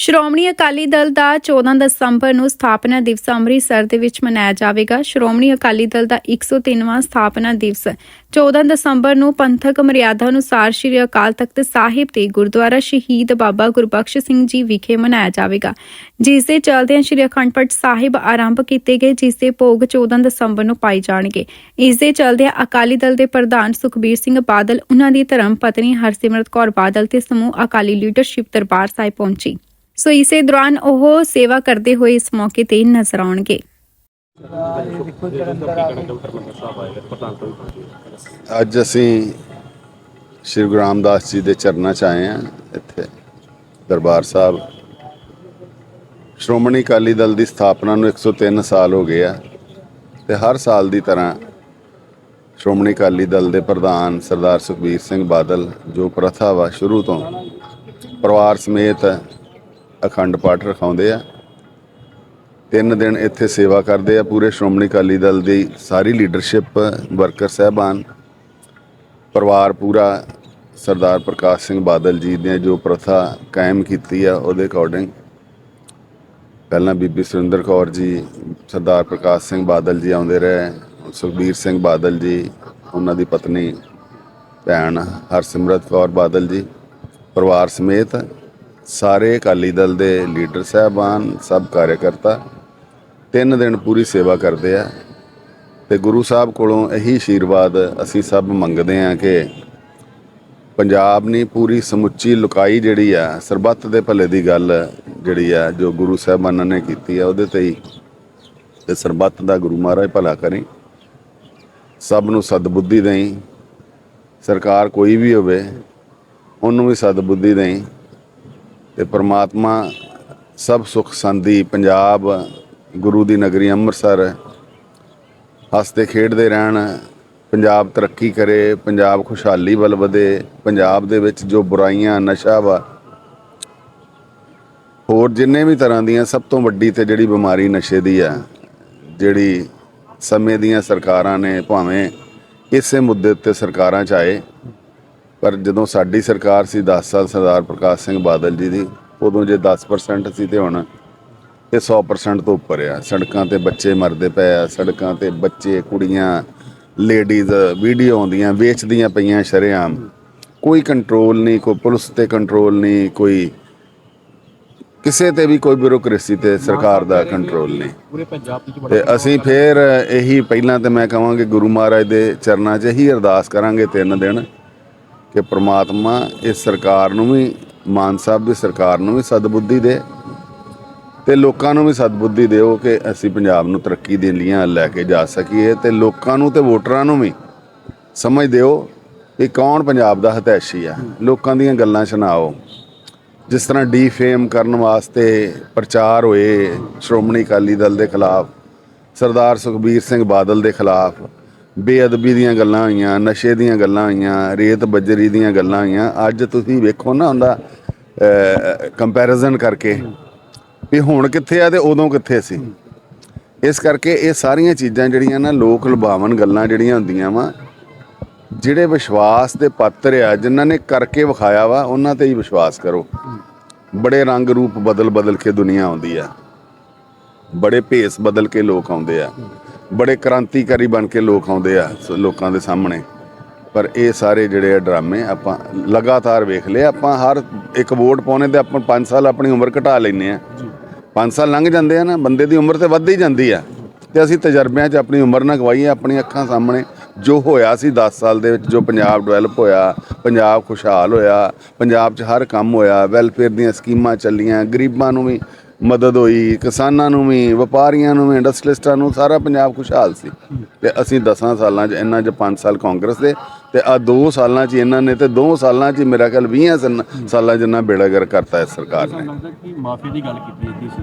ਸ਼੍ਰੋਮਣੀ ਅਕਾਲੀ ਦਲ ਦਾ 14 ਦਸੰਬਰ ਨੂੰ ਸਥਾਪਨਾ ਦਿਵਸ ਅੰਮ੍ਰਿਤਸਰ ਦੇ ਵਿੱਚ ਮਨਾਇਆ ਜਾਵੇਗਾ। ਸ਼੍ਰੋਮਣੀ ਅਕਾਲੀ ਦਲ ਦਾ 103ਵਾਂ ਸਥਾਪਨਾ ਦਿਵਸ। 14 ਦਸੰਬਰ ਨੂੰ ਪੰਥਕ ਮਰਿਆਦਾ ਅਨੁਸਾਰ ਸ੍ਰੀ ਅਕਾਲ ਤਖਤ ਸਾਹਿਬ ਦੇ ਗੁਰਦੁਆਰਾ ਸ਼ਹੀਦ ਬਾਬਾ ਗੁਰਬਖਸ਼ ਸਿੰਘ ਜੀ ਵਿਖੇ ਮਨਾਇਆ ਜਾਵੇਗਾ। ਜਿਸ ਦੇ ਚਲਦਿਆਂ ਸ੍ਰੀ ਅਖੰਡ ਪਾਠ ਸਾਹਿਬ ਆਰੰਭ ਕੀਤੇ ਗਏ, ਜਿਸ ਦੇ ਭੋਗ 14 ਦਸੰਬਰ ਨੂੰ ਪਾਈ ਜਾਣਗੇ। ਇਸ ਦੇ ਚਲਦਿਆਂ ਅਕਾਲੀ ਦਲ ਦੇ ਪ੍ਰਧਾਨ ਸੁਖਬੀਰ ਸਿੰਘ ਬਾਦਲ ਉਹਨਾਂ ਦੀ ਧਰਮ ਪਤਨੀ ਹਰਸਿਮਰਤ ਕੌਰ ਬਾਦਲ ਤੇ ਸਮੂਹ ਅਕਾਲੀ ਲੀਡਰਸ਼ਿਪ ਦਰਬਾਰ ਸਾਹਿਬ ਪਹੁੰਚੀ। ਸੋ ਇਸੇ ਦੌਰਾਨ ਉਹ ਸੇਵਾ ਕਰਦੇ ਹੋਏ ਇਸ ਮੌਕੇ ਤੇ ਨਜ਼ਰ ਆਉਣਗੇ। ਅੱਜ ਅਸੀਂ ਸ਼੍ਰੀ ਗੁਰੂ ਰਾਮਦਾਸ ਜੀ ਦੇ ਚਰਨਾਂ 'ਚ ਆਏ ਹਾਂ, ਇੱਥੇ ਦਰਬਾਰ ਸਾਹਿਬ। ਸ਼੍ਰੋਮਣੀ ਅਕਾਲੀ ਦਲ ਦੀ ਸਥਾਪਨਾ ਨੂੰ 103 ਸਾਲ ਹੋ ਗਏ ਆ ਤੇ ਹਰ ਸਾਲ ਦੀ ਤਰ੍ਹਾਂ ਸ਼੍ਰੋਮਣੀ ਅਕਾਲੀ ਦਲ ਦੇ ਪ੍ਰਧਾਨ ਸਰਦਾਰ ਸੁਖਬੀਰ ਸਿੰਘ ਬਾਦਲ ਜੋ ਪ੍ਰਥਾ ਵਾ ਸ਼ੁਰੂ ਤੋਂ ਪਰਿਵਾਰ ਸਮੇਤ ਅਖੰਡ ਪਾਠ ਰਖਾਉਂਦੇ ਆ। ਤਿੰਨ ਦਿਨ ਇੱਥੇ ਸੇਵਾ ਕਰਦੇ ਆ। ਪੂਰੇ ਸ਼੍ਰੋਮਣੀ ਅਕਾਲੀ ਦਲ ਦੀ ਸਾਰੀ ਲੀਡਰਸ਼ਿਪ ਵਰਕਰ ਸਹਿਬਾਨ, ਪਰਿਵਾਰ ਪੂਰਾ, ਸਰਦਾਰ ਪ੍ਰਕਾਸ਼ ਸਿੰਘ ਬਾਦਲ ਜੀ ਨੇ ਜੋ ਪ੍ਰਥਾ ਕਾਇਮ ਕੀਤੀ ਆ, ਉਹਦੇ ਅਕੋਰਡਿੰਗ ਪਹਿਲਾਂ ਬੀਬੀ ਸੁਰਿੰਦਰ ਕੌਰ ਜੀ, ਸਰਦਾਰ ਪ੍ਰਕਾਸ਼ ਸਿੰਘ ਬਾਦਲ ਜੀ ਆਉਂਦੇ ਰਹੇ, ਸੁਖਬੀਰ ਸਿੰਘ ਬਾਦਲ ਜੀ, ਉਹਨਾਂ ਦੀ ਪਤਨੀ, ਭੈਣ ਹਰਸਿਮਰਤ ਕੌਰ ਬਾਦਲ ਜੀ, ਪਰਿਵਾਰ ਸਮੇਤ ਸਾਰੇ ਅਕਾਲੀ ਦਲ ਦੇ ਲੀਡਰ ਸਾਹਿਬਾਨ, ਸਭ ਕਾਰਜਕਰਤਾ ਤਿੰਨ ਦਿਨ ਪੂਰੀ ਸੇਵਾ ਕਰਦੇ ਆ। ਤੇ ਗੁਰੂ ਸਾਹਿਬ ਕੋਲੋਂ ਇਹੀ ਆਸ਼ੀਰਵਾਦ ਅਸੀਂ ਸਭ ਮੰਗਦੇ ਆ ਕਿ ਪੰਜਾਬ ਨਹੀਂ ਪੂਰੀ ਸਮੁੱਚੀ ਲੁਕਾਈ ਜਿਹੜੀ ਆ, ਸਰਬੱਤ ਦੇ ਭਲੇ ਦੀ ਗੱਲ ਜਿਹੜੀ ਆ, ਜੋ ਗੁਰੂ ਸਾਹਿਬਾਨਾਂ ਨੇ ਕੀਤੀ ਆ, ਉਹਦੇ ਤੇ ਹੀ ਤੇ ਸਰਬੱਤ ਦਾ ਗੁਰੂ ਮਹਾਰਾਜ ਭਲਾ ਕਰੇ। ਸਭ ਨੂੰ ਸਦਬੁੱਧੀ ਦੇਈ। ਸਰਕਾਰ ਕੋਈ ਵੀ ਹੋਵੇ, ਉਹਨੂੰ ਵੀ ਸਦਬੁੱਧੀ ਦੇਈ। ਤੇ ਪ੍ਰਮਾਤਮਾ ਸਭ ਸੁਖ ਸੰਦੀ ਪੰਜਾਬ ਗੁਰੂ ਦੀ ਨਗਰੀ ਅੰਮ੍ਰਿਤਸਰ ਹੱਸਦੇ ਖੇਡਦੇ ਰਹਿਣ, ਪੰਜਾਬ ਤਰੱਕੀ ਕਰੇ, ਪੰਜਾਬ ਖੁਸ਼ਹਾਲੀ ਵੱਲ ਵਧੇ, ਪੰਜਾਬ ਦੇ ਵਿੱਚ ਜੋ ਬੁਰਾਈਆਂ, ਨਸ਼ਾ ਵਾ, ਹੋਰ ਜਿੰਨੇ ਵੀ ਤਰ੍ਹਾਂ ਦੀਆਂ ਸਭ ਤੋਂ ਵੱਡੀ ਤੇ ਜਿਹੜੀ ਬਿਮਾਰੀ ਨਸ਼ੇ ਦੀ ਆ, ਜਿਹੜੀ ਸਮੇਂ ਦੀਆਂ ਸਰਕਾਰਾਂ ਨੇ ਭਾਵੇਂ ਇਸੇ ਮੁੱਦੇ ਉੱਤੇ ਸਰਕਾਰਾਂ ਚ ਆਏ ਪਰ ਜਦੋਂ ਸਾਡੀ ਸਰਕਾਰ ਸੀ 10 ਸਾਲ ਸਰਦਾਰ ਪ੍ਰਕਾਸ਼ ਸਿੰਘ ਬਾਦਲ ਜੀ ਦੀ ਉਦੋਂ ਜੇ 10% ਸੀ ਤੇ ਹੁਣ ਇਹ 100% ਤੋਂ ਉੱਪਰ ਆ। ਸੜਕਾਂ ਤੇ ਬੱਚੇ ਮਰਦੇ ਪਏ ਆ ਸੜਕਾਂ ਤੇ ਬੱਚੇ ਕੁੜੀਆਂ ਲੇਡੀਜ਼ ਵੀਡੀਓ ਆਉਂਦੀਆਂ ਵੇਚਦੀਆਂ ਪਈਆਂ ਸ਼ਰੇਆਮ। ਕੋਈ ਕੰਟਰੋਲ ਨਹੀਂ ਕੋਈ ਪੁਲਿਸ ਤੇ ਕੰਟਰੋਲ ਨਹੀਂ ਕੋਈ ਕਿਸੇ ਤੇ ਵੀ ਕੋਈ ਬਿਊਰੋਕ੍ਰੇਸੀ ਤੇ ਸਰਕਾਰ ਦਾ ਕੰਟਰੋਲ ਨਹੀਂ। ਪੂਰੇ ਪੰਜਾਬ ਵਿੱਚ ਤੇ ਅਸੀਂ ਫੇਰ ਇਹੀ ਪਹਿਲਾਂ ਤੇ ਮੈਂ ਕਹਾਂਗੇ ਗੁਰੂ ਮਹਾਰਾਜ ਦੇ ਚਰਨਾਂ 'ਚ ਇਹੀ ਅਰਦਾਸ ਕਰਾਂਗੇ ਤਿੰਨ ਦਿਨ। ਕਿ ਪ੍ਰਮਾਤਮਾ ਇਸ ਸਰਕਾਰ ਨੂੰ ਵੀ, ਮਾਨ ਸਾਹਿਬ ਦੀ ਸਰਕਾਰ ਨੂੰ ਵੀ ਸਦਬੁੱਧੀ ਦੇ ਤੇ ਲੋਕਾਂ ਨੂੰ ਵੀ ਸਦਬੁੱਧੀ ਦਿਓ ਕਿ ਅਸੀਂ ਪੰਜਾਬ ਨੂੰ ਤਰੱਕੀ ਦੇ ਲੀਆਂ ਲੈ ਕੇ ਜਾ ਸਕੀਏ ਤੇ ਲੋਕਾਂ ਨੂੰ ਤੇ ਵੋਟਰਾਂ ਨੂੰ ਵੀ ਸਮਝ ਦਿਓ ਕਿ ਕੌਣ ਪੰਜਾਬ ਦਾ ਹਤੈਸ਼ੀ ਆ। ਲੋਕਾਂ ਦੀਆਂ ਗੱਲਾਂ ਸੁਣਾਓ। ਜਿਸ ਤਰ੍ਹਾਂ ਡੀਫੇਮ ਕਰਨ ਵਾਸਤੇ ਪ੍ਰਚਾਰ ਹੋਏ ਸ਼੍ਰੋਮਣੀ ਅਕਾਲੀ ਦਲ ਦੇ ਖਿਲਾਫ, ਸਰਦਾਰ ਸੁਖਬੀਰ ਸਿੰਘ ਬਾਦਲ ਦੇ ਖਿਲਾਫ ਬੇਅਦਬੀ ਦੀਆਂ ਗੱਲਾਂ ਹੋਈਆਂ, ਨਸ਼ੇ ਦੀਆਂ ਗੱਲਾਂ ਹੋਈਆਂ, ਰੇਤ ਬੱਜਰੀ ਦੀਆਂ ਗੱਲਾਂ ਹੋਈਆਂ। ਅੱਜ ਤੁਸੀਂ ਵੇਖੋ ਨਾ ਉਹਦਾ ਕੰਪੈਰੀਜ਼ਨ ਕਰਕੇ ਵੀ ਹੁਣ ਕਿੱਥੇ ਆ ਤੇ ਉਦੋਂ ਕਿੱਥੇ ਸੀ। ਇਸ ਕਰਕੇ ਇਹ ਸਾਰੀਆਂ ਚੀਜ਼ਾਂ ਜਿਹੜੀਆਂ ਨਾ ਲੋਕ ਲੁਭਾਵਨ ਗੱਲਾਂ ਜਿਹੜੀਆਂ ਹੁੰਦੀਆਂ ਵਾ, ਜਿਹੜੇ ਵਿਸ਼ਵਾਸ ਦੇ ਪਾਤਰ ਆ, ਜਿਨ੍ਹਾਂ ਨੇ ਕਰਕੇ ਵਿਖਾਇਆ ਵਾ, ਉਹਨਾਂ ਤੇ ਹੀ ਵਿਸ਼ਵਾਸ ਕਰੋ। ਬੜੇ ਰੰਗ ਰੂਪ ਬਦਲ ਬਦਲ ਕੇ ਦੁਨੀਆ ਆਉਂਦੀ ਆ। ਬੜੇ ਭੇਸ ਬਦਲ ਕੇ ਲੋਕ ਆਉਂਦੇ ਆ। ਬੜੇ ਕ੍ਰਾਂਤੀਕਾਰੀ ਬਣ ਕੇ ਲੋਕ ਆਉਂਦੇ ਆ ਲੋਕਾਂ ਦੇ ਸਾਹਮਣੇ। ਪਰ ਇਹ ਸਾਰੇ ਜਿਹੜੇ ਆ ਡਰਾਮੇ ਆਪਾਂ ਲਗਾਤਾਰ ਵੇਖ ਲਏ। ਆਪਾਂ ਹਰ ਇੱਕ ਵੋਟ ਪਾਉਣੇ ਤੇ ਆਪਾਂ 5 ਸਾਲ ਆਪਣੀ ਉਮਰ ਘਟਾ ਲੈਨੇ ਆ। 5 ਸਾਲ ਲੰਘ ਜਾਂਦੇ ਆ ਨਾ ਬੰਦੇ ਦੀ ਉਮਰ ਤੇ ਵੱਧਦੀ ਜਾਂਦੀ ਆ। ਤੇ ਅਸੀਂ ਤਜਰਬਿਆਂ 'ਚ ਆਪਣੀ ਉਮਰ ਨਾ ਗਵਾਈਏ ਆਪਣੀ ਅੱਖਾਂ ਸਾਹਮਣੇ। ਜੋ ਹੋਇਆ ਸੀ 10 ਸਾਲ ਦੇ ਵਿੱਚ ਜੋ ਪੰਜਾਬ ਡਿਵੈਲਪ ਹੋਇਆ ਪੰਜਾਬ ਖੁਸ਼ਹਾਲ ਹੋਇਆ ਪੰਜਾਬ 'ਚ ਹਰ ਕੰਮ ਹੋਇਆ ਵੈਲਫੇਅਰ ਦੀਆਂ ਸਕੀਮਾਂ ਚੱਲੀਆਂ ਗਰੀਬਾਂ ਨੂੰ ਵੀ ਮਦਦ ਹੋਈ ਕਿਸਾਨਾਂ ਨੂੰ ਵੀ ਵਪਾਰੀਆਂ ਨੂੰ ਵੀ ਇੰਡਸਟਰੀਲਿਸਟਾਂ ਨੂੰ ਸਾਰਾ ਪੰਜਾਬ ਖੁਸ਼ਹਾਲ ਸੀ। ਤੇ ਅਸੀਂ 10 ਸਾਲਾਂ 'ਚ ਇਹਨਾਂ 'ਚ 5 ਸਾਲ ਕਾਂਗਰਸ ਦੇ ਤੇ ਆ 2 ਸਾਲਾਂ 'ਚ ਇਹਨਾਂ ਨੇ ਤੇ 2 ਸਾਲਾਂ 'ਚ ਮੇਰਾ ਖਿਆਲ 20 ਸਨ- ਸਾਲਾਂ ਜਿੰਨਾ ਬੇੜਾਗਰ ਕਰਤਾ ਇਸ ਸਰਕਾਰ ਨੇ। ਸਾਨੂੰ ਲੱਗਦਾ ਕਿ ਮਾਫੀ ਦੀ ਗੱਲ ਕੀਤੀ ਜਾਂਦੀ ਸੀ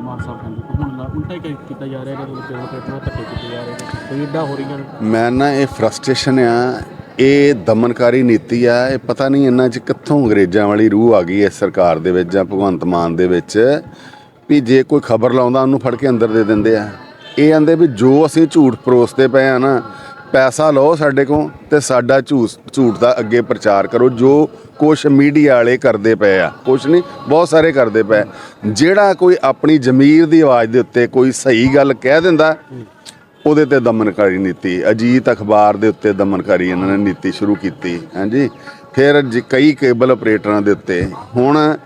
ਮਾਨ ਸਾਹਿਬ ਕਹਿੰਦੇ ਕਿ ਹੁਣ ਨਾ ਉਲਟਾ ਹੀ ਕੀ- ਕੀਤਾ ਜਾ ਰਿਹਾ ਹੈ ਕਿ ਪੇੜ ਪੇਟਰ ਧੱਕੇ ਕੀਤੇ ਜਾ ਰਹੇ ਨੇ। ਕੋਈ ਏਡਾ ਹੋ ਰਹੀਆਂ ਨੇ ਮੈਂ ਨਾ ਇਹ ਫਰਸਟ੍ਰੇਸ਼ਨ ਆ ਇਹ ਦਮਨਕਾਰੀ ਨੀਤੀ ਆ ਇਹ ਪਤਾ ਨਹੀਂ ਇਹਨਾਂ 'ਚ ਕਿੱਥੋਂ ਅੰਗਰੇਜ਼ਾਂ ਵਾਲੀ ਰੂਹ ਆ ਗਈ ਇਸ ਸਰਕਾਰ ਦੇ ਵਿੱਚ ਜਾਂ ਭਗਵੰਤ ਮਾਨ ਦੇ ਵਿੱਚ। ਵੀ ਜੇ ਕੋਈ ਖਬਰ ਲਾਉਂਦਾ, ਉਹਨੂੰ ਫੜ ਕੇ ਅੰਦਰ ਦੇ ਦਿੰਦੇ ਆ। ਇਹ ਆਂਦੇ ਵੀ ਜੋ ਅਸੀਂ ਝੂਠ ਪਰੋਸਦੇ ਪਏ ਆ ਨਾ, ਪੈਸਾ ਲਓ ਸਾਡੇ ਕੋਲ ਤੇ ਸਾਡਾ ਝੂਸ, ਝੂਠ ਦਾ ਅੱਗੇ ਪ੍ਰਚਾਰ ਕਰੋ। ਜੋ ਕੁਛ ਮੀਡੀਆ ਵਾਲੇ ਕਰਦੇ ਪਏ ਆ, ਕੁਛ ਨਹੀਂ, ਬਹੁਤ ਸਾਰੇ ਕਰਦੇ ਪਏ ਜਿਹੜਾ ਕੋਈ ਆਪਣੀ ਜ਼ਮੀਰ ਦੀ ਆਵਾਜ਼ ਦੇ ਉੱਤੇ ਕੋਈ ਸਹੀ ਗੱਲ ਕਹਿ ਦਿੰਦਾ, ਉਹਦੇ ਤੇ ਦਮਨਕਾਰੀ ਨੀਤੀ, ਅਜੀਤ ਅਖਬਾਰ ਦੇ ਉੱਤੇ ਦਮਨਕਾਰੀ ਇਹਨਾਂ ਨੇ ਨੀਤੀ ਸ਼ੁਰੂ ਕੀਤੀ, ਹਾਂਜੀ। ਫਿਰ ਜ- ਕਈ ਕੇਬਲ ਆਪਰੇਟਰਾਂ ਦੇ ਉੱਤੇ, ਹੁਣ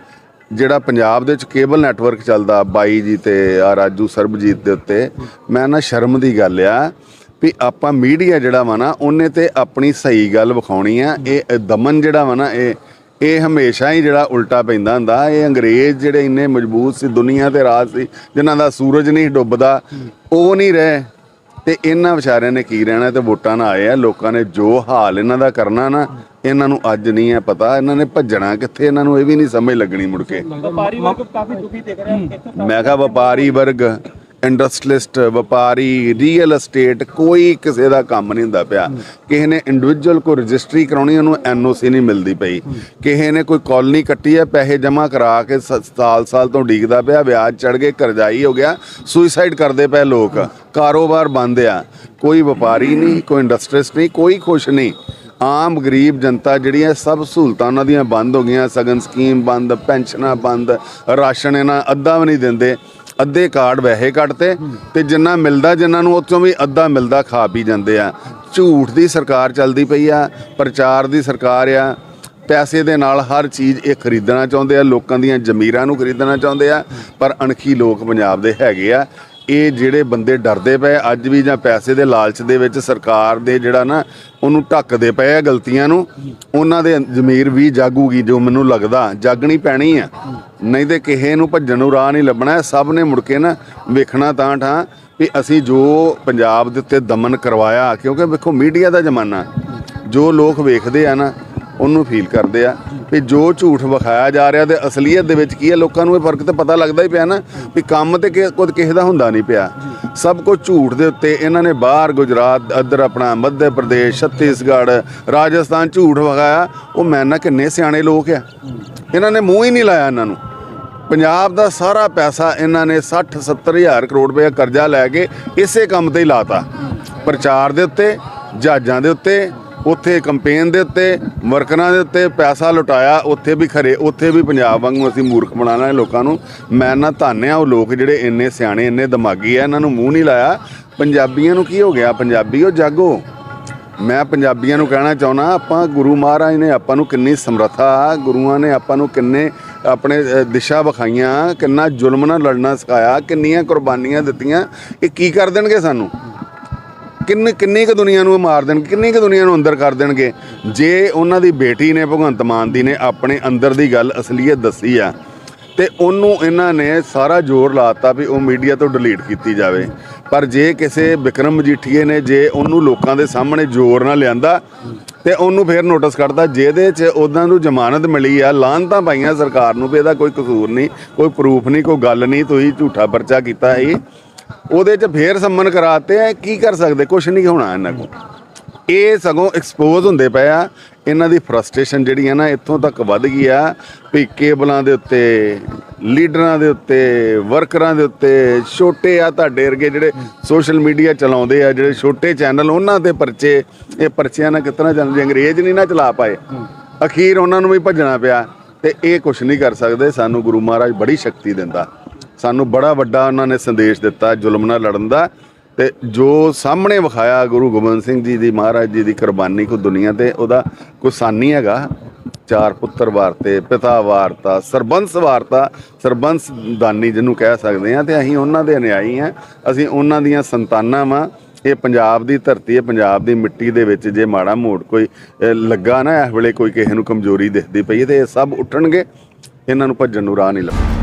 ਜਿਹੜਾ ਪੰਜਾਬ ਦੇ ਵਿੱਚ ਕੇਬਲ ਨੈਟਵਰਕ ਚੱਲਦਾ ਬਾਈ ਜੀ ਤੇ ਆ ਰਾਜੂ ਸਰਬਜੀਤ ਦੇ ਉੱਤੇ, ਮੈਂ ਨਾ ਸ਼ਰਮ ਦੀ ਗੱਲ ਆ ਵੀ ਆਪਾਂ ਮੀਡੀਆ ਜਿਹੜਾ ਵਾ ਨਾ, ਉਹਨੇ ਤੇ ਆਪਣੀ ਸਹੀ ਗੱਲ ਵਿਖਾਉਣੀ ਆ। ਇਹ ਦਮਨ ਜਿਹੜਾ ਵਾ ਨਾ, ਇਹ ਇਹ ਹਮੇਸ਼ਾ ਹੀ ਜਿਹੜਾ ਉਲਟਾ ਪੈਂਦਾ ਹੁੰਦਾ। ਇਹ ਅੰਗਰੇਜ਼ ਜਿਹੜੇ ਇੰਨੇ ਮਜ਼ਬੂਤ ਸੀ, ਦੁਨੀਆ ਤੇ ਰਾਜ ਸੀ, ਜਿਨ੍ਹਾਂ ਦਾ ਸੂਰਜ ਨਹੀਂ ਡੁੱਬਦਾ, ਉਹ ਨਹੀਂ ਰਹੇ। ਤੇ ਇਹਨਾਂ ਵਿਚਾਰਿਆਂ ਨੇ ਕੀ ਰਹਿਣਾ ਤੇ ਵੋਟਾਂ ਨਾਲ ਆਏ ਆ ਲੋਕਾਂ ਨੇ ਜੋ ਹਾਲ ਇਹਨਾਂ ਦਾ ਕਰਨਾ ਨਾ ਇਹਨਾਂ ਨੂੰ ਅੱਜ ਨਹੀਂ ਹੈ ਪਤਾ ਇਹਨਾਂ ਨੇ ਭੱਜਣਾ ਕਿੱਥੇ ਇਹਨਾਂ ਨੂੰ ਇਹ ਵੀ ਨਹੀਂ ਸਮਝ ਲੱਗਣੀ ਮੁੜ ਕੇ। ਵਪਾਰੀ ਵਰਗ ਕਾਫੀ ਦੁਖੀ ਦਿਖ ਰਿਹਾ ਇੱਥੋਂ ਮੈਂ ਕਿਹਾ ਵਪਾਰੀ ਵਰਗ ਇੰਡਸਟਰੀਲਿਸਟ ਵਪਾਰੀ ਰੀਅਲ ਅਸਟੇਟ ਕੋਈ ਕਿਸੇ ਦਾ ਕੰਮ ਨਹੀਂ ਹੁੰਦਾ ਪਿਆ। ਕਿਸੇ ਨੇ ਇੰਡੀਵਿਜੂਅਲ ਕੋਈ ਰਜਿਸਟਰੀ ਕਰਾਉਣੀ, ਉਹਨੂੰ ਐਨਓਸੀ ਨਹੀਂ ਮਿਲਦੀ ਪਈ। ਕਿਸੇ ਨੇ ਕੋਈ ਕਾਲਨੀ ਕੱਟੀ ਹੈ, ਪੈਸੇ ਜਮ੍ਹਾਂ ਕਰਾ ਕੇ ਸ- ਸਾਲ ਸਾਲ ਤੋਂ ਡੀਕਦਾ ਪਿਆ, ਵਿਆਜ ਚੜ ਗਏ, ਕਰਜ਼ਾਈ ਹੋ ਗਿਆ ਸੁਸਾਈਡ ਕਰਦੇ ਪਏ ਲੋਕ। ਕਾਰੋਬਾਰ ਬੰਦ ਆ। ਕੋਈ ਵਪਾਰੀ ਨਹੀਂ, ਕੋਈ ਇੰਡਸਟਰੀਸਟ ਨਹੀਂ, ਕੋਈ ਖੁਸ਼ ਨਹੀਂ। ਆਮ ਗਰੀਬ ਜਨਤਾ ਜਿਹੜੀ ਹੈ, ਸਭ ਸਹੂਲਤਾਂ ਉਹਨਾਂ ਦੀਆਂ ਬੰਦ ਹੋ ਗਈਆਂ। ਸਗਨ ਸਕੀਮ ਬੰਦ, ਪੈਨਸ਼ਨਾਂ ਬੰਦ, ਰਾਸ਼ਨ ਇਹਨਾਂ ਅੱਧਾ ਵੀ ਨਹੀਂ ਦਿੰਦੇ। ਅੱਧੇ ਕਾਰਡ ਵੈਸੇ ਕੱਟਤੇ ਤੇ ਜਿੰਨਾ ਮਿਲਦਾ ਜਿਨ੍ਹਾਂ ਨੂੰ ਉੱਥੋਂ ਵੀ ਅੱਧਾ ਮਿਲਦਾ ਖਾ ਪੀ ਜਾਂਦੇ ਆ। ਝੂਠ ਦੀ ਸਰਕਾਰ ਚੱਲਦੀ ਪਈ ਆ ਪ੍ਰਚਾਰ ਦੀ ਸਰਕਾਰ ਆ। ਪੈਸੇ ਦੇ ਨਾਲ ਹਰ ਚੀਜ਼ ਇਹ ਖਰੀਦਣਾ ਚਾਹੁੰਦੇ ਆ ਲੋਕਾਂ ਦੀਆਂ ਜ਼ਮੀਰਾਂ ਨੂੰ ਖਰੀਦਣਾ ਚਾਹੁੰਦੇ ਆ ਪਰ ਅਣਖੀ ਲੋਕ ਪੰਜਾਬ ਦੇ ਹੈਗੇ ਆ। ਇਹ ਜਿਹੜੇ ਬੰਦੇ ਡਰਦੇ ਪਏ ਅੱਜ ਵੀ ਜਾਂ ਪੈਸੇ ਦੇ ਲਾਲਚ ਦੇ ਵਿੱਚ ਸਰਕਾਰ ਦੇ ਜਿਹੜਾ ਨਾ, ਉਹਨੂੰ ਢੱਕਦੇ ਪਏ ਆ ਗਲਤੀਆਂ ਨੂੰ, ਉਹਨਾਂ ਦੇ ਜ਼ਮੀਰ ਵੀ ਜਾਗੂਗੀ ਜੋ ਮੈਨੂੰ ਲੱਗਦਾ, ਜਾਗਣੀ ਪੈਣੀ ਆ। ਨਹੀਂ ਤੇ ਕਿਸੇ ਨੂੰ ਭੱਜਣ ਨੂੰ ਰਾਹ ਨਹੀਂ ਲੱਭਣਾ, ਸਭ ਨੇ ਮੁੜ ਕੇ ਨਾ ਵੇਖਣਾ ਤਾਂ ਠਾਂ ਵੀ ਅਸੀਂ ਜੋ ਪੰਜਾਬ ਦੇ ਉੱਤੇ ਦਮਨ ਕਰਵਾਇਆ, ਕਿਉਂਕਿ ਵੇਖੋ ਮੀਡੀਆ ਦਾ ਜ਼ਮਾਨਾ, ਜੋ ਲੋਕ ਵੇਖਦੇ ਆ ਨਾ ਉਹਨੂੰ ਫੀਲ ਕਰਦੇ ਆ ਵੀ ਜੋ ਝੂਠ ਵਿਖਾਇਆ ਜਾ ਰਿਹਾ ਤੇ ਅਸਲੀਅਤ ਦੇ ਵਿੱਚ ਕੀ ਹੈ, ਲੋਕਾਂ ਨੂੰ ਇਹ ਫ਼ਰਕ ਤਾਂ ਪਤਾ ਲੱਗਦਾ ਹੀ ਪਿਆ ਨਾ ਵੀ ਕੰਮ ਤੇ ਕਿ- ਕੁਝ ਕਿਸੇ ਦਾ ਹੁੰਦਾ ਨਹੀਂ ਪਿਆ। ਸਭ ਕੁਝ ਝੂਠ ਦੇ ਉੱਤੇ ਇਹਨਾਂ ਨੇ ਬਾਹਰ ਗੁਜਰਾਤ, ਇੱਧਰ ਆਪਣਾ ਮੱਧ ਪ੍ਰਦੇਸ਼, ਛੱਤੀਸਗੜ੍ਹ, ਰਾਜਸਥਾਨ ਝੂਠ ਵਿਖਾਇਆ, ਉਹ ਮੈਂ ਨਾ ਕਿੰਨੇ ਸਿਆਣੇ ਲੋਕ ਆ। ਇਹਨਾਂ ਨੇ ਮੂੰਹ ਹੀ ਨਹੀਂ ਲਾਇਆ ਇਹਨਾਂ ਨੂੰ। ਪੰਜਾਬ ਦਾ ਸਾਰਾ ਪੈਸਾ ਇਹਨਾਂ ਨੇ 60 70 ਹਜ਼ਾਰ ਕਰੋੜ ਰੁਪਏ ਕਰਜ਼ਾ ਲੈ ਕੇ ਇਸੇ ਕੰਮ ਤੇ ਹੀ ਲਾਤਾ। ਪ੍ਰਚਾਰ ਦੇ ਉੱਤੇ ਜਹਾਜ਼ਾਂ ਦੇ ਉੱਤੇ ਉੱਥੇ ਕੰਪੇਨ ਦੇ ਉੱਤੇ, ਵਰਕਰਾਂ ਦੇ ਉੱਤੇ ਪੈਸਾ ਲੁਟਾਇਆ, ਉੱਥੇ ਵੀ ਖਰੇ, ਉੱਥੇ ਵੀ ਪੰਜਾਬ ਵਾਂਗੂ ਅਸੀਂ ਮੂਰਖ ਬਣਾਉਣਾ ਹੈ ਲੋਕਾਂ ਨੂੰ। ਮੈਂ ਨਾ ਧੰਨਿਆ ਉਹ ਲੋਕ ਜਿਹੜੇ ਇੰਨੇ ਸਿਆਣੇ, ਇੰਨੇ ਦਿਮਾਗੀ ਆ, ਇਹਨਾਂ ਨੂੰ ਮੂੰਹ ਨਹੀਂ ਲਾਇਆ। ਪੰਜਾਬੀਆਂ ਨੂੰ ਕੀ ਹੋ ਗਿਆ? ਪੰਜਾਬੀਓ ਜਾਗੋ। ਮੈਂ ਪੰਜਾਬੀਆਂ ਨੂੰ ਕਹਿਣਾ ਚਾਹੁੰਦਾ, ਆਪਾਂ ਗੁਰੂ ਮਹਾਰਾਜ ਨੇ ਆਪਾਂ ਨੂੰ ਕਿੰਨੀ ਸਮਰੱਥਾ, ਗੁਰੂਆਂ ਨੇ ਆਪਾਂ ਨੂੰ ਕਿੰਨੇ ਆਪਣੇ ਦਿਸ਼ਾ ਵਿਖਾਈਆਂ, ਕਿੰਨਾ ਜ਼ੁਲਮ ਨਾਲ ਲੜਨਾ ਸਿਖਾਇਆ, ਕਿੰਨੀਆਂ ਕੁਰਬਾਨੀਆਂ ਦਿੱਤੀਆਂ। ਇਹ ਕੀ ਕਰ ਦੇਣਗੇ ਸਾਨੂੰ? ਕਿੰਨੇ ਕਿੰਨੀ ਕੁ ਦੁਨੀਆ ਨੂੰ ਇਹ ਮਾਰ ਦੇਣਗੇ ਕਿੰਨੀ ਕੁ ਦੁਨੀਆ ਨੂੰ ਅੰਦਰ ਕਰ ਦੇਣਗੇ? ਜੇ ਉਹਨਾਂ ਦੀ ਬੇਟੀ ਨੇ ਭਗਵੰਤ ਮਾਨ ਦੀ ਨੇ ਆਪਣੇ ਅੰਦਰ ਦੀ ਗੱਲ ਅਸਲੀਅਤ ਦੱਸੀ ਆ, ਤੇ ਉਹਨੂੰ ਇਹਨਾਂ ਨੇ ਸਾਰਾ ਜ਼ੋਰ ਲਾਤਾ ਵੀ ਉਹ ਮੀਡੀਆ ਤੋਂ ਡਿਲੀਟ ਕੀਤੀ ਜਾਵੇ। ਪਰ ਜੇ ਕਿਸੇ ਵਿਕਰਮ ਮਜੀਠੀਏ ਨੇ ਜੇ ਉਹਨੂੰ ਲੋਕਾਂ ਦੇ ਸਾਹਮਣੇ ਜ਼ੋਰ ਨਾਲ ਲਿਆਂਦਾ, ਤੇ ਉਹਨੂੰ ਫੇਰ ਨੋਟਿਸ ਕੱਢਦਾ, ਜਿਹਦੇ 'ਚ ਉਹਨਾਂ ਨੂੰ ਜ਼ਮਾਨਤ ਮਿਲੀ ਆ ਲਾਹਨਤਾਂ ਪਾਈਆਂ ਸਰਕਾਰ ਨੂੰ ਵੀ ਇਹਦਾ ਕੋਈ ਕਸੂਰ ਨਹੀਂ, ਕੋਈ ਪ੍ਰੂਫ ਨਹੀਂ, ਕੋਈ ਗੱਲ ਨਹੀਂ, ਤੁਸੀਂ ਝੂਠਾ ਪਰਚਾ ਕੀਤਾ ਹੈ ਉਹਦੇ 'ਚ ਫੇਰ ਸੰਮਨ ਕਰਾਤੇ ਆ, ਕੀ ਕਰ ਸਕਦੇ? ਕੁਝ ਨਹੀਂ ਹੋਣਾ ਇਹਨਾਂ ਕੋਲ। ਇਹ ਸਗੋਂ ਐਕਸਪੋਜ਼ ਹੁੰਦੇ ਪਏ ਆ। ਇਹਨਾਂ ਦੀ ਫਰਸਟ੍ਰੇਸ਼ਨ ਜਿਹੜੀ ਆ ਨਾ, ਇੱਥੋਂ ਤੱਕ ਵੱਧ ਗਈ ਆ ਵੀ ਕੇਬਲਾਂ ਦੇ ਉੱਤੇ, ਲੀਡਰਾਂ ਦੇ ਉੱਤੇ ਵਰਕਰਾਂ ਦੇ ਉੱਤੇ, ਛੋਟੇ ਆ ਤੁਹਾਡੇ ਵਰਗੇ ਜਿਹੜੇ ਸੋਸ਼ਲ ਮੀਡੀਆ ਚਲਾਉਂਦੇ ਆ, ਜਿਹੜੇ ਛੋਟੇ ਚੈਨਲ ਉਹਨਾਂ ਤੇ ਪਰਚੇ, ਇਹ ਪਰਚਿਆਂ ਨਾਲ ਕਿਤਨਾ ਜਾਂਦੇ ਅੰਗਰੇਜ਼ ਨਹੀਂ ਨਾ ਚਲਾ ਪਾਏ। ਅਖੀਰ ਉਹਨਾਂ ਨੂੰ ਵੀ ਭੱਜਣਾ ਪਿਆ ਤੇ ਇਹ ਕੁਝ ਨਹੀਂ ਕਰ ਸਕਦੇ। ਸਾਨੂੰ ਗੁਰੂ ਮਹਾਰਾਜ ਬੜੀ ਸ਼ਕਤੀ ਦਿੰਦਾ। ਸਾਨੂੰ ਬੜਾ ਵੱਡਾ ਉਹਨਾਂ ਨੇ ਸੰਦੇਸ਼ ਦਿੱਤਾ ਜ਼ੁਲਮ ਨਾਲ ਲੜਨ ਦਾ ਤੇ ਜੋ ਸਾਹਮਣੇ ਵਿਖਾਇਆ ਗੁਰੂ ਗੋਬਿੰਦ ਸਿੰਘ ਜੀ ਦੀ ਮਹਾਰਾਜ ਜੀ ਦੀ ਕੁਰਬਾਨੀ ਕੋ ਦੁਨੀਆ ਤੇ, ਉਹਦਾ ਕੋਈ ਸਾਨੀ ਹੈਗਾ। ਚਾਰ ਪੁੱਤਰ ਵਾਰਤੇ, ਪਿਤਾ ਵਾਰਤਾ, ਸਰਬੰਸ ਵਾਰਤਾ, ਸਰਬੰਸ ਦਾਨੀ ਜਿਹਨੂੰ ਕਹਿ ਸਕਦੇ ਆ ਤੇ ਅਸੀਂ ਉਹਨਾਂ ਦੇ ਅਨਿਆਈ ਆ ਅਸੀਂ ਉਹਨਾਂ ਦੀਆਂ ਸੰਤਾਨਾਂ ਵਾਂ। ਇਹ ਪੰਜਾਬ ਦੀ ਧਰਤੀ ਹੈ, ਪੰਜਾਬ ਦੀ ਮਿੱਟੀ ਦੇ ਵਿੱਚ ਜੇ ਮਾੜਾ ਮੋੜ ਕੋਈ ਲੱਗਾ ਨਾ ਇਸ ਵੇਲੇ ਕੋਈ ਕਿਸੇ ਨੂੰ ਕਮਜ਼ੋਰੀ ਦਿਖਦੀ ਪਈ ਹੈ ਤੇ ਇਹ ਸਭ ਉੱਠਣਗੇ। ਇਹਨਾਂ ਨੂੰ ਭੱਜਣ ਨੂੰ ਰਾਹ ਨਹੀਂ ਲੱਭਣਾ।